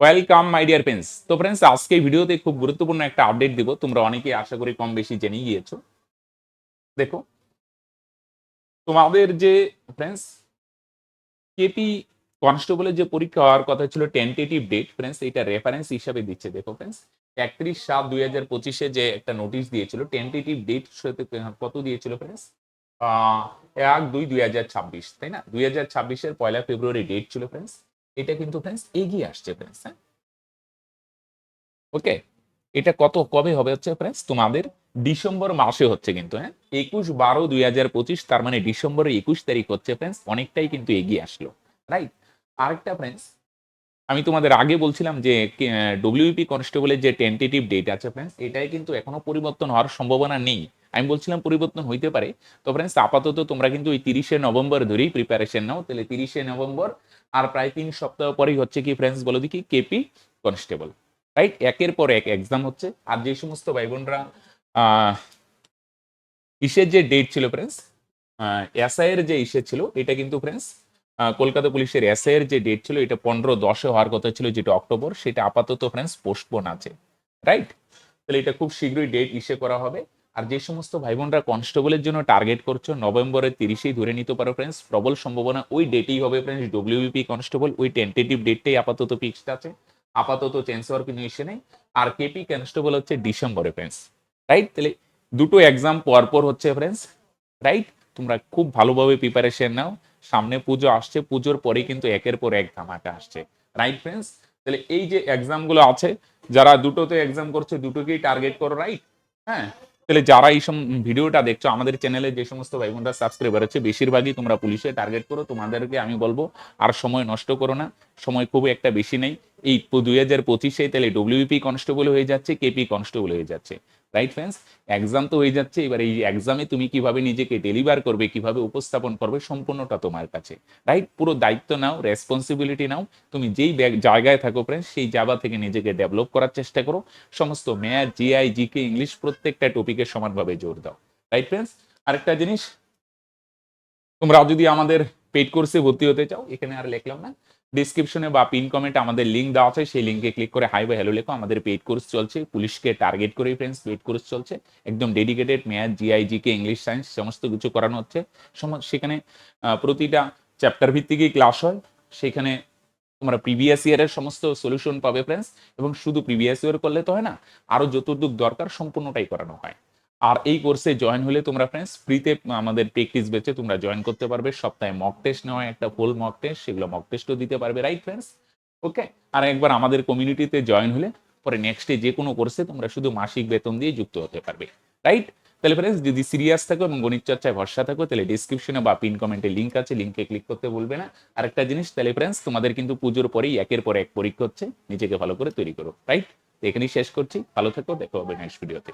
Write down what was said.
Welcome my dear friends তো friends আজকে ভিডিওতে খুব গুরুত্বপূর্ণ একটা আপডেট দিব। তোমরা অনেকেই আশা করি কম বেশি জেনে গিয়েছো। দেখো, তোমাদের যে ফ্রেন্ডস কেপি কনস্টেবলের যে পরীক্ষা হওয়ার কথা ছিল টেন্টেটিভ ডেট ফ্রেন্ডস এটা রেফারেন্স হিসাবে দিচ্ছে। দেখো ফ্রেন্ডস একত্রিশ সাত দুই হাজার পঁচিশে যে একটা নোটিশ দিয়েছিল টেন্টেটিভ ডেট কত দিয়েছিল ফ্রেন্ডস এক দুই দুই হাজার ছাব্বিশ, তাই না? দুই হাজার ছাব্বিশের পয়লা ফেব্রুয়ারি ডেট ছিল ফ্রেন্ডস এটা কিন্তু ফ্রেন্ডস এগিয়ে আসছে ফ্রেন্ডস হ্যাঁ? ওকে এটা কত, কবে হবে হচ্ছে ফ্রেন্ডস তোমাদের ডিসেম্বর মাসে হচ্ছে কিন্তু হ্যাঁ? একুশ বারো দুই হাজার পঁচিশ, তার মানে ডিসেম্বরের একুশ তারিখ হচ্ছে ফ্রেন্ডস অনেকটাই কিন্তু এগিয়ে আসলো রাইট আরেকটা ফ্রেন্ডস আমি তোমাদের আগে বলছিলাম যে ডব্লিউপি কনস্টেবলের যে টেন্টেটিভ ডেট আছে ফ্রেন্ডস এটাই কিন্তু এখনও পরিবর্তন হওয়ার সম্ভাবনা নেই। আমি বলছিলাম পরিবর্তন হইতে পারে। তো ফ্রেন্ডস আপাতত তোমরা কিন্তু ওই তিরিশে নভেম্বর ধরেই প্রিপারেশন নাও। তাহলে তিরিশে নভেম্বর আর প্রায় তিন সপ্তাহ পরেই হচ্ছে কি ফ্রেন্ডস বলো দেখি কেপি কনস্টেবল রাইট একের পর এক এক্সাম হচ্ছে। আর যে সমস্ত ভাই বোনরা ইসের যে ডেট ছিল ফ্রেন্ডস এসআই এর যে ইসে ছিল, এটা কিন্তু ফ্রেন্ডস কলকাতা পুলিশের এসআই এর যে ডেট ছিল, এটা পনেরো দশে হওয়ার কথা ছিল যেটা অক্টোবর, সেটা আপাতত ফ্রেন্ডস পোস্টপোন আছে রাইট তাহলে এটা খুব শীঘ্রই ডেট ইসে করা হবে। আর যে সমস্ত ভাই বোনরা কনস্টেবলের জন্য টার্গেট করছ, নভেম্বরের তিরিশেই ধরে নিতে পারো ফ্রেন্ডস প্রবল সম্ভাবনা ওই ডেটেই হবে ফ্রেন্ডস ডব্লিউপি কনস্টেবল ওই টেন্টেটিভ ডেটটাই আপাতত ফিক্সড আছে। আপাতত চেঞ্জ হওয়ার কোনো ইস্যু নেই। আর কেপি কনস্টেবল হচ্ছে ডিসেম্বরে ফ্রেন্ডস রাইট তাহলে দুটো এক্সাম পরপর হচ্ছে ফ্রেন্ডস রাইট তোমরা খুব ভালোভাবে প্রিপারেশন নাও। সামনে পুজো আসছে, পুজোর পরে কিন্তু একের পর এক ধামাকা আসছে রাইট ফ্রেন্ডস তাহলে এই যে এক্সামগুলো আছে, যারা দুটোতে এক্সাম করছে, দুটোকেই টার্গেট করো রাইট হ্যাঁ? তাহলে যারা এই সব ভিডিওটা দেখছ, আমাদের চ্যানেলে যে সমস্ত ভাই বোনরা সাবস্ক্রাইবার আছে, বেশিরভাগই তোমরা পুলিশে টার্গেট করো। তোমাদেরকে আমি বলব, আর সময় নষ্ট করো না। সময় খুব একটা বেশি নেই। এই দুই হাজার পঁচিশে তাহলে ডব্লিউপি কনস্টেবল হয়ে যাচ্ছে কেপি কনস্টেবল হয়ে যাচ্ছে। রাইট ফ্রেন্ডস এক্সাম তো হয়ে যাচ্ছে, এবার এই এক্সামে তুমি কীভাবে নিজেকে ডেলিভার করবে, কীভাবে উপস্থাপন করবে, সম্পূর্ণটা তোমার কাছে। রাইট পুরো দায়িত্ব নাও রেসপন্সিবিলিটি নাও। তুমি যেই জায়গায় থাকো ফ্রেন্ডস সেই জায়গা থেকে নিজেকে ডেভেলপ করার চেষ্টা করো। সমস্ত ম্যাথ জিআই জিকে ইংলিশ প্রত্যেকটা টপিকে সমানভাবে জোর দাও। রাইট ফ্রেন্ডস আরেকটা জিনিস, তোমরা যদি আমাদের পেড কোর্সে ভর্তি হতে চাও, এখানে আর লিখলাম না। ডিসক্রিপশনে বা পিন কমেন্টে আমাদের লিঙ্ক দেওয়া আছে, সেই লিঙ্কে ক্লিক করে হাই বা হ্যালো লেখো। আমাদের পেড কোর্স চলছে। পুলিশকে টার্গেট করে ফ্রেন্ডস পেড কোর্স চলছে। একদম dedicated math GI GK English science সমস্ত কিছু করানো হচ্ছে। সেখানে প্রতিটা চ্যাপ্টার ভিত্তিকই ক্লাস হয়। সেখানে তোমরা প্রিভিয়াস ইয়ারের সমস্ত সলিউশন পাবে ফ্রেন্ডস এবং শুধু প্রিভিয়াস ইয়ার করলে তো হয় না আরও যতটুক দরকার সম্পূর্ণটাই করানো হয়। আর এই কোর্সে জয়েন হলে তোমরা ফ্রেন্ডস ফ্রিতে আমাদের প্র্যাকটিস বেচে তোমরা জয়েন করতে পারবে। সপ্তাহে মক টেস্ট নেওয়া একটা ফুল মক টেস্ট সেগুলো মক টেস্টও দিতে পারবে রাইট ফ্রেন্ডস ওকে আর একবার আমাদের কমিউনিটিতে জয়েন হলে পরে নেক্সটে যে কোনো কোর্সে তোমরা শুধু মাসিক বেতন দিয়ে যুক্ত হতে পারবে রাইট তাহলে ফ্রেন্ডস যদি সিরিয়াস থাকো এবং গণিত চর্চায় ভরসা থাকো, তাহলে ডিসক্রিপশনে বা পিন কমেন্টে লিঙ্ক আছে লিঙ্কে ক্লিক করতে বলবে না। আরেকটা জিনিস, তাহলে ফ্রেন্ডস তোমাদের কিন্তু পুজোর পরেই একের পর এক পরীক্ষা হচ্ছে, নিজেকে ভালো করে তৈরি করো রাইট এখানেই শেষ করছি, ভালো থেকো, দেখো হবে নেক্সট ভিডিওতে